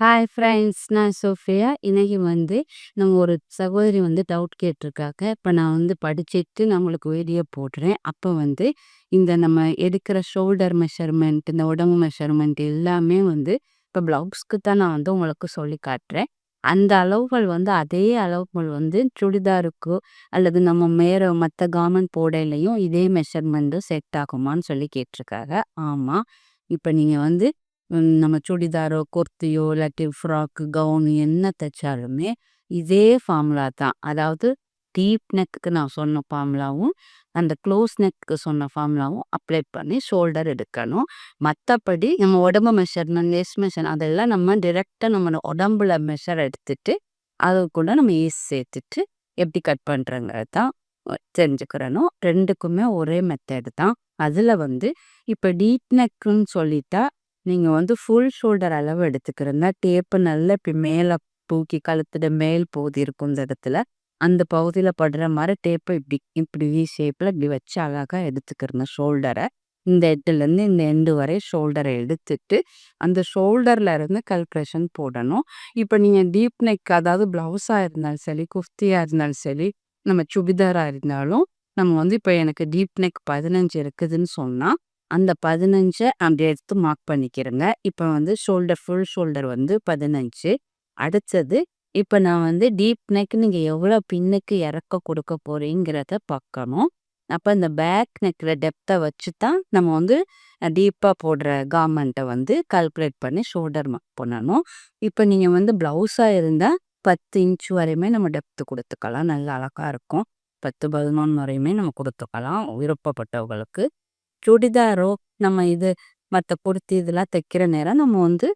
Hi friends நான் Sofia. இன்றைக்கி வந்து நம்ம ஒரு சகோதரி வந்து டவுட் கேட்டிருக்காங்க. இப்போ நான் வந்து படிச்சுட்டு நம்மளுக்கு வீடியோ போடுறேன். அப்போ வந்து இந்த நம்ம எடுக்கிற ஷோல்டர் மெஷர்மெண்ட் இந்த உடம்பு மெஷர்மெண்ட் எல்லாமே வந்து இப்போ ப்ளவுஸ்க்கு தான் நான் வந்து உங்களுக்கு சொல்லி காட்டுறேன். அந்த அளவுகள் வந்து அதே அளவுகள் வந்து சுடிதாருக்கோ அல்லது நம்ம மேற மற்ற கார்மெண்ட் போடையிலையும் இதே மெஷர்மெண்ட்டும் செட் ஆகுமான்னு சொல்லி கேட்டிருக்காங்க. ஆமாம் இப்போ நீங்கள் வந்து நம்ம சுடிதாரோ, குர்த்தியோ, இல்லாட்டி ஃப்ராக்கு, கவுன் என்ன தைச்சாலுமே இதே ஃபார்முலா தான். அதாவது டீப் நெக்குக்கு நான் சொன்ன ஃபார்முலாவும், அந்த க்ளோஸ் நெக்குக்கு சொன்ன ஃபார்முலாவும் அப்ளை பண்ணி ஷோல்டர் எடுக்கணும். மற்றபடி நம்ம உடம்பு மெஷர்மெண்ட், லெஸ் மெஷர் அதெல்லாம் நம்ம டிரெக்டாக நம்ம உடம்புல மெஷர் எடுத்துட்டு, அது கூட நம்ம ஈஸ் சேர்த்துட்டு எப்படி கட் பண்ணுறங்கிறது தான் தெரிஞ்சுக்கிறனும் ரெண்டுக்குமே ஒரே மெத்தடு தான். அதில் வந்து இப்போ டீப் நெக்குன்னு சொல்லிட்டா நீங்கள் வந்து ஃபுல் ஷோல்டர் அளவு எடுத்துக்கிறங்க. டேப்பு நல்லா இப்போ மேலே தூக்கி கழுத்துட மேல் பகுதி இருக்கும் இந்த இடத்துல. அந்த பகுதியில் படுற மாதிரி டேப்பை இப்படி இப்படி வி ஷேப்பில் இப்படி வச்சு அழகாக எடுத்துக்கிறங்க ஷோல்டரை இந்த எட்டுலேருந்து இந்த எண்டு வரை ஷோல்டரை எடுத்துட்டு அந்த ஷோல்டரில் இருந்து கல்குலேஷன் போடணும். இப்போ நீங்கள் டீப் நெக் அதாவது ப்ளவுஸாக இருந்தாலும் சரி குஃப்தியாக இருந்தாலும் சரி நம்ம சுடிதாராக இருந்தாலும் நம்ம வந்து இப்போ எனக்கு டீப் நெக் பதினஞ்சு இருக்குதுன்னு சொன்னால் அந்த பதினஞ்சை அப்படி எடுத்து மார்க் பண்ணிக்கிறேங்க. இப்போ வந்து ஷோல்டர் ஃபுல் ஷோல்டர் வந்து பதினஞ்சு. அடுத்தது இப்போ நான் வந்து டீப் நெக் நீங்கள் எவ்வளோ பின்னுக்கு இறக்க கொடுக்க போகிறீங்கிறத பார்க்கணும். அப்போ இந்த பேக் நெக்கில் டெப்த்தை வச்சு தான் நம்ம வந்து டீப்பாக போடுற கார்மெண்ட்டை வந்து கால்குலேட் பண்ணி ஷோல்டர் மார்க் பண்ணணும். இப்போ நீங்கள் வந்து ப்ளவுஸாக இருந்தால் பத்து இன்ச் வரையுமே நம்ம டெப்த்து கொடுத்துக்கலாம். நல்லா அழகாக இருக்கும். பத்து பதினொன்று வரையுமே நம்ம கொடுத்துக்கலாம். விருப்பப்பட்டவங்களுக்கு. சுடிதாரோ நம்ம இது மற்ற குடுத்தி இதெல்லாம் தைக்கிற நேரம் நம்ம வந்து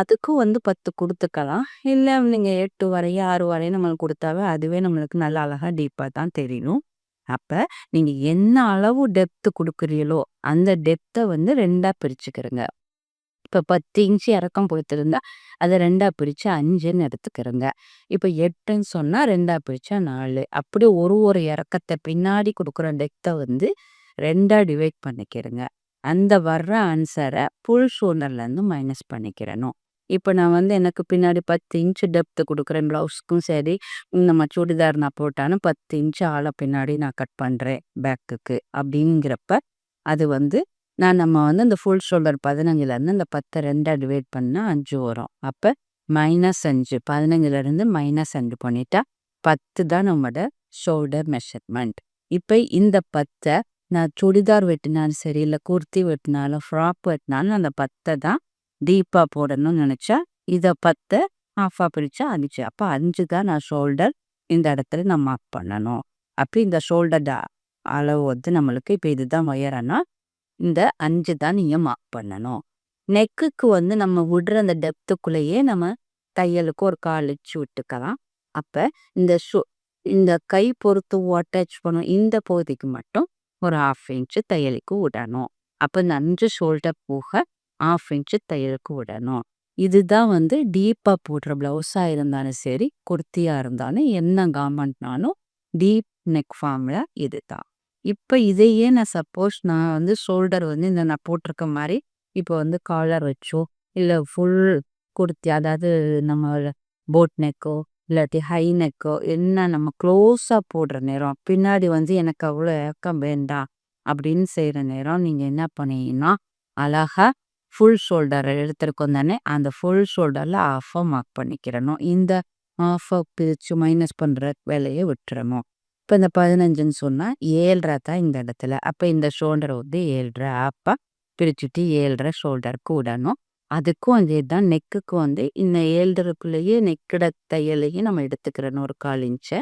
அதுக்கும் வந்து பத்து கொடுத்துக்கலாம். இல்லை நீங்கள் எட்டு வரையும் ஆறு வரையும் நம்மளுக்கு கொடுத்தாவே அதுவே நம்மளுக்கு நல்லா அழகாக டீப்பாக தான் தெரியும். அப்போ நீங்கள் என்ன அளவு டெப்த்து கொடுக்குறீங்களோ அந்த டெப்த்தை வந்து ரெண்டாக பிரிச்சுக்கிறங்க. இப்போ பத்து இன்ச்சு இறக்கம் கொடுத்துருந்தா அதை ரெண்டாக பிரித்து அஞ்சுன்னு எடுத்துக்கிறங்க. இப்போ எட்டுன்னு சொன்னால் ரெண்டாக பிரித்தா நாலு. அப்படி ஒரு ஒரு இறக்கத்தை பின்னாடி கொடுக்குற டெப்த்தை வந்து ரெண்டாக டிவைட் பண்ணிக்கிறேங்க. அந்த வர்ற ஆன்சரை ஃபுல் ஷோல்டர்லேருந்து மைனஸ் பண்ணிக்கிறணும். இப்போ நான் வந்து எனக்கு பின்னாடி பத்து இன்ச்சு டெப்த்து கொடுக்குறேன் ப்ளவுஸ்க்கும் சரி நம்ம சுடிதார் நான் போட்டாலும் பத்து இன்ச்சு ஆளை பின்னாடி நான் கட் பண்ணுறேன் பேக்குக்கு அப்படிங்கிறப்ப அது வந்து நான் நம்ம வந்து அந்த ஃபுல் ஷோல்டர் பதினஞ்சுலேருந்து அந்த பத்தை ரெண்டாக டிவைட் பண்ணால் அஞ்சு வரும். அப்போ மைனஸ் அஞ்சு பதினஞ்சுலேருந்து மைனஸ் அஞ்சு பண்ணிட்டா பத்து தான் நம்மளோட ஷோல்டர் மெஷர்மெண்ட் இப்போ இந்த பத்தை நான் சுடிதார் வெட்டினாலும் சரி இல்லை குர்த்தி வெட்டினாலும் ஃப்ராக் வெட்டினாலும் அந்த பத்தை தான் டீப்பாக போடணும்னு நினச்சா இதை பத்தை ஆஃபாக பிரித்தா அஞ்சு அப்போ அஞ்சு தான் நான் ஷோல்டர் இந்த இடத்துல நான் மார்க் பண்ணணும். அப்போ இந்த ஷோல்டர் அளவு வந்து நம்மளுக்கு இப்போ இதுதான் உயரம்னா இந்த அஞ்சு தான் நீங்கள் மார்க் பண்ணணும். நெக்குக்கு வந்து நம்ம விடுற அந்த டெப்த்துக்குள்ளேயே நம்ம தையலுக்கு ஒரு கால் வச்சு விட்டுக்கலாம். அப்போ இந்த ஷோ இந்த கை பொறுத்து அட்டாச் பண்ணும் இந்த பகுதிக்கு மட்டும் ஒரு ஆஃப் இன்ச்சு தையலுக்கு விடணும் அப்போ இந்த அஞ்சு ஷோல்டர் போக ஆஃப் இன்ச்சு தையலுக்கு விடணும் இதுதான் வந்து டீப்பாக போடுற ப்ளவுஸாக இருந்தாலும் சரி குர்த்தியாக இருந்தாலும் என்ன கார்மெண்ட்னாலும் டீப் நெக் ஃபார்மில் இது தான் இப்போ இதையே நான் சப்போஸ் நான் வந்து ஷோல்டர் வந்து இந்த நான் போட்டிருக்க மாதிரி இப்போ வந்து காலர் வச்சோ இல்லை ஃபுல் குர்த்தி அதாவது நம்ம போட் நெக்கோ இல்லாட்டி ஹை நெக்கோ என்ன நம்ம க்ளோஸாக போடுற நேரம் பின்னாடி வந்து எனக்கு அவ்வளோ ஏக்கம் வேண்டாம் அப்படின்னு செய்கிற நேரம் நீங்கள் என்ன பண்ணீங்கன்னா அழகாக ஃபுல் ஷோல்டரை எடுத்துருக்கோம் தானே அந்த ஃபுல் ஷோல்டரில் ஆஃபாக மார்க் பண்ணிக்கிறணும். இந்த ஆஃபாக பிரித்து மைனஸ் பண்ணுற வேலையை விட்டுறணும். இப்போ இந்த பதினஞ்சுன்னு சொன்னால் ஏழ்ரை தான் இந்த இடத்துல. அப்போ இந்த ஷோல்டரை வந்து ஏழ்ரை. ஆப்பாக பிரிச்சுட்டு ஏழ்ரை ஷோல்டருக்கு விடணும். அதுக்கும் அதே தான் நெக்குக்கும் வந்து இந்த ஏழ்தரப்புலேயே நெக்கிட தையலையும் நம்ம எடுத்துக்கிறோம் ஒரு கால் இன்ச்சை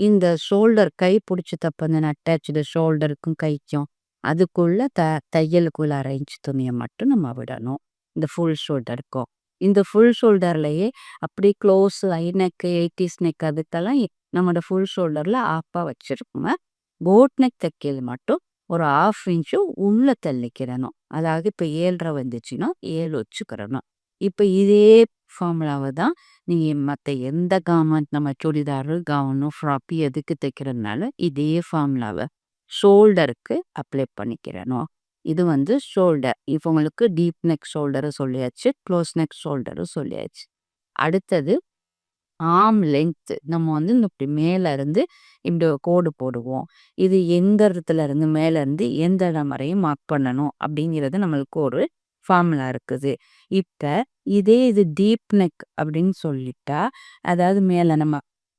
இந்த ஷோல்டர் கை பிடிச்சி தப்பு அந்த அட்டாச்சு ஷோல்டருக்கும் கைக்கும் அதுக்குள்ள த தையலுக்குள்ள அரை இன்ச் துணியை மட்டும் நம்ம விடணும். இந்த ஃபுல் ஷோல்டருக்கும் இந்த ஃபுல் ஷோல்டர்லையே அப்படி close high neck eighties neck அதுக்கெல்லாம் நம்மளோட ஃபுல் ஷோல்டரில் ஆப்பாக வச்சுருக்கோங்க போட் நெக் தைக்கல் மட்டும் ஒரு ஆஃப் இன்ச்சு உள்ளே தள்ளிக்கிறணும் அதாவது இப்போ ஏழரை வந்துச்சுன்னா ஏழு வச்சுக்கிறணும். இப்போ இதே ஃபார்முலாவை தான் நீங்கள் மற்ற எந்த கவர்மெண்ட் நம்ம சுடிதாரு கவுனு ஃப்ராப்பி எதுக்கு தைக்கிறதுனால இதே ஃபார்முலாவை ஷோல்டருக்கு அப்ளை பண்ணிக்கிறணும். இது வந்து ஷோல்டர் இப்போ உங்களுக்கு டீப் நெக் ஷோல்டரை சொல்லியாச்சு க்ளோஸ் நெக் ஷோல்டரும் சொல்லியாச்சு. அடுத்தது ஆம் லென்த் நம்ம வந்து இந்த இப்படி மேல இருந்து இப்படி கோடு போடுவோம். இது எந்த இடத்துல இருந்து மேல இருந்து எந்த இடம் வரையும் மார்க் பண்ணணும் அப்படிங்கிறது நம்மளுக்கு ஒரு ஃபார்முலா இருக்குது. இப்போ இதே இது டீப் நெக் அப்படின்னு சொல்லிட்டா, அதாவது மேலே நம்ம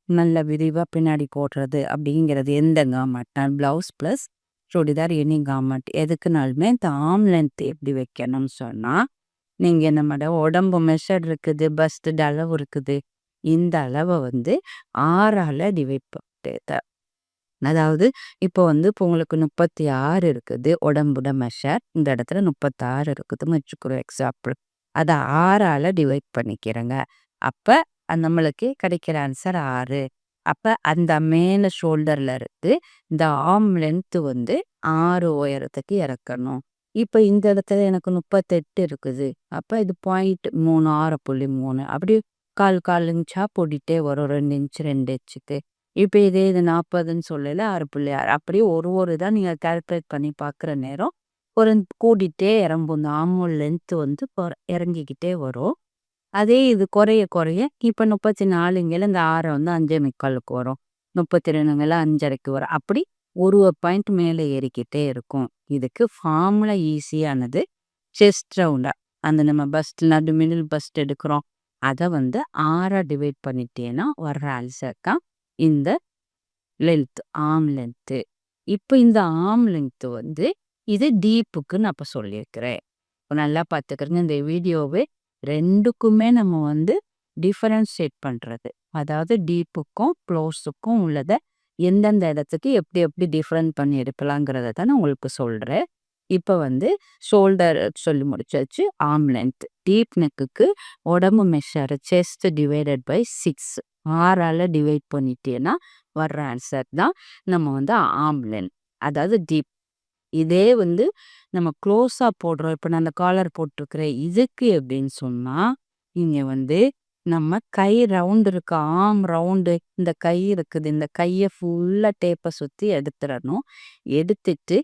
நல்ல விரிவாக பின்னாடி போடுறது அப்படிங்கிறது எந்த கார்மெண்ட்னா blouse plus churidar any garment எதுக்குனாலுமே இந்த ஆம் லென்த் எப்படி வைக்கணும்னு சொன்னால் நீங்கள் நம்மளோட உடம்பு மெஷர் இருக்குது, பஸ்ட் அளவு இருக்குது. இந்த அளவை வந்து ஆறால் டிவைட் பண்ணிட்டு அதாவது இப்போ வந்து இப்போ உங்களுக்கு 36 இருக்குது உடம்புட மெஷர். இந்த இடத்துல 36 இருக்குதுன்னு வச்சுக்கிறோம் எக்ஸாம்பிள். அதை ஆறால் டிவைட் பண்ணிக்கிறேங்க. அப்போ நம்மளுக்கு கிடைக்கிற ஆன்சர் ஆறு அப்போ அந்த மேல ஷோல்டரில் இருந்து இந்த ஆம் லென்த்து வந்து ஆறு உயரத்துக்கு இறக்கணும். இப்போ இந்த இடத்துல எனக்கு 38 இருக்குது. அப்போ இது 0.3 6.3 அப்படி கால் கால் இன்ச்சா போட்டுட்டே வரும் ரெண்டு இன்ச் ரெண்டு இன்ச்சுக்கு. இப்போ இதே இது 40ன்னு சொல்லல 6.6 அப்படியே ஒரு ஒரு தான் நீங்க கால்குலேட் பண்ணி பார்க்குற நேரம், ஒரு கூட்டிகிட்டே இறங்கும். இந்த லென்த் வந்து இறங்கிக்கிட்டே வரும். அதே இது குறைய குறைய இப்போ முப்பத்தி 34ங்கல இந்த ஆறை வந்து 5.4க்கு வரும். 32ங்கல 5.5க்கு வரும். அப்படி ஒரு ஒரு பாயிண்ட் மேலே ஏறிக்கிட்டே இருக்கும். இதுக்கு ஃபார்முலா ஈஸியானது. செஸ்ட் ரவுண்டா அந்த நம்ம பஸ்ட் நடு மிடில் பஸ்ட் எடுக்கிறோம். அதை வந்து ஆறாக டிவைட் பண்ணிட்டேன்னா வர்ற ஆன்சர் தான் இந்த லென்த் ஆம் லென்த்து இப்போ இந்த ஆம் லென்த்து வந்து இது டீப்புக்கு நான் இப்போ சொல்லியிருக்கிறேன். நல்லா பார்த்துக்கிறங்க. இந்த வீடியோவே ரெண்டுக்குமே நம்ம வந்து டிஃபரன்ஷியேட் பண்ணுறது அதாவது டீப்புக்கும், க்ளோஸுக்கும் உள்ளதை எந்தெந்த இடத்துக்கு எப்படி எப்படி டிஃப்ரெண்ட் பண்ணி எடுக்கலாங்கிறத தான் நான் உங்களுக்கு சொல்றேன். இப்போ வந்து ஷோல்டர் சொல்லி முடிச்சாச்சு. Arm length. டீப் நெக்குக்கு உடம்பு மெஷர் செஸ்ட் டிவைடட் பை 6 6ஆல டிவைட் பண்ணிட்டேன்னா வர்ற ஆன்சர் தான் நம்ம வந்து ஆர்ம் லென்த். அதாவது டீப். இதே வந்து நம்ம க்ளோஸாக போடுறோம். இப்போ நான் அந்த காலர் போட்டிருக்கிறேன். இதுக்கு அப்படின்னு சொன்னால் இங்கே வந்து நம்ம கை ரவுண்டு இருக்கு. ஆம் ரவுண்டு இந்த கை இருக்குது. இந்த கையை ஃபுல்லாக டேப்பை சுற்றி எடுத்துறணும். எடுத்துட்டு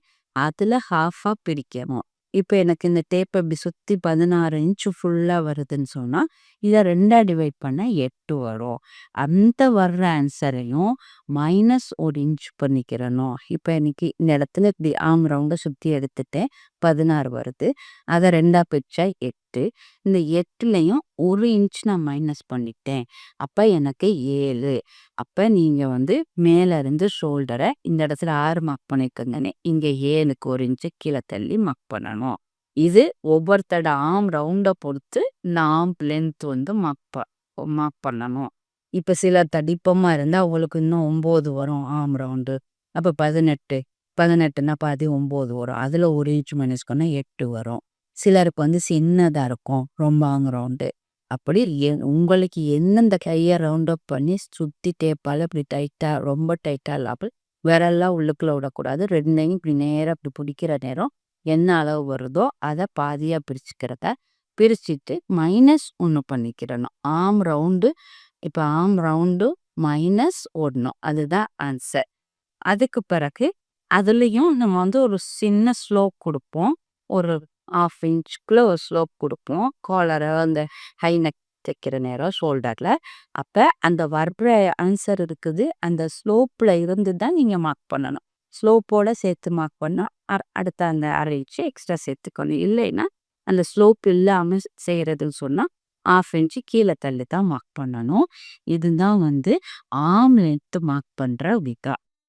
அதில் ஹாஃபாக பிரிக்கணும். இப்போ எனக்கு இந்த டேப் இப்படி சுற்றி பதினாறு இன்ச் ஃபுல்லாக வருதுன்னு சொன்னால் இதை ரெண்டாக டிவைட் பண்ணால் எட்டு வரும். அந்த வர்ற ஆன்சரையும் மைனஸ் ஒரு இன்ச் பண்ணிக்கிறணும். இப்போ எனக்கு இந்த இடத்துல இப்படி ஆம் ரவுண்டை சுற்றி எடுத்துட்டேன். 16 வருது. அத 2ஆ பிரிச்சா 8. இந்த 8லயும் 1 இன்ச் நான் மைனஸ் பண்ணிட்டேன். அப்போ எனக்கு ஏழு அப்போ நீங்கள் வந்து மேலே இருந்து ஷோல்டரை இந்த இடத்துல ஆறு மார்க் பண்ணிக்கங்கன்னு. இங்க 7க்கு 1 இன்ச் கீழ தள்ளி மார்க் பண்ணணும். இது ஒவ்வொருத்தரோட ஆம் ரவுண்டை பொறுத்து இந்த ஆம் லென்த் வந்து மார்க் ப மார்க் பண்ணணும். இப்போ சிலர் தடிப்பமாக இருந்தால் அவங்களுக்கு இன்னும் ஒம்பது வரும் ஆம் ரவுண்டு. அப்போ பதினெட்டு பதினெட்டுன்னா பாதி ஒம்பது வரும். அதில் ஒரு இன்ச் மைனஸ் பண்ணா 8 வரும். சிலருக்கு வந்து சின்னதாக இருக்கும். ரொம்ப ரவுண்டு. அப்படி எ உங்களுக்கு எந்தெந்த கையை ரவுண்ட் அப் பண்ணி சுற்றி டேப்பால் இப்படி டைட்டாக ரொம்ப டைட்டாக இல்லாமல் விரல்லாம் உள்ளுக்குள்ள விடக்கூடாது. ரெண்டையும் இப்படி நேராக இப்படி பிடிக்கிற நேரம் என்ன அளவு வருதோ அதை பாதியாக பிரிச்சுக்கிறத. பிரிச்சுட்டு மைனஸ் ஒன்று பண்ணிக்கிறணும். ஆம் ரவுண்டு இப்போ ஆம் ரவுண்டு மைனஸ் ஓடணும் அதுதான் ஆன்சர். அதுக்கு பிறகு அதுலேயும் நம்ம வந்து ஒரு சின்ன ஸ்லோப் கொடுப்போம் ஒரு ஆஃப் இன்ச்சுக்குள்ளே ஒரு ஸ்லோப் கொடுப்போம் காலரை அந்த ஹை நெக் தைக்கிற நேரம் ஷோல்டரில் அப்போ அந்த வர்ற ஆன்சர் இருக்குது. அந்த ஸ்லோப்பில் இருந்து தான் நீங்கள் மார்க் பண்ணணும். ஸ்லோப்போடு சேர்த்து மார்க் பண்ணால் அர் அடுத்த அந்த 1/2 எக்ஸ்ட்ரா சேர்த்துக்கணும். இல்லைன்னா அந்த ஸ்லோப் இல்லாம செய்றதுன்னு சொன்னா 1/2 இன்ச் தள்ளி தான் மார்க் பண்ணணும். இதுதான் வந்து ஆம் லென்த்து மார்க் பண்ணுற விதம்.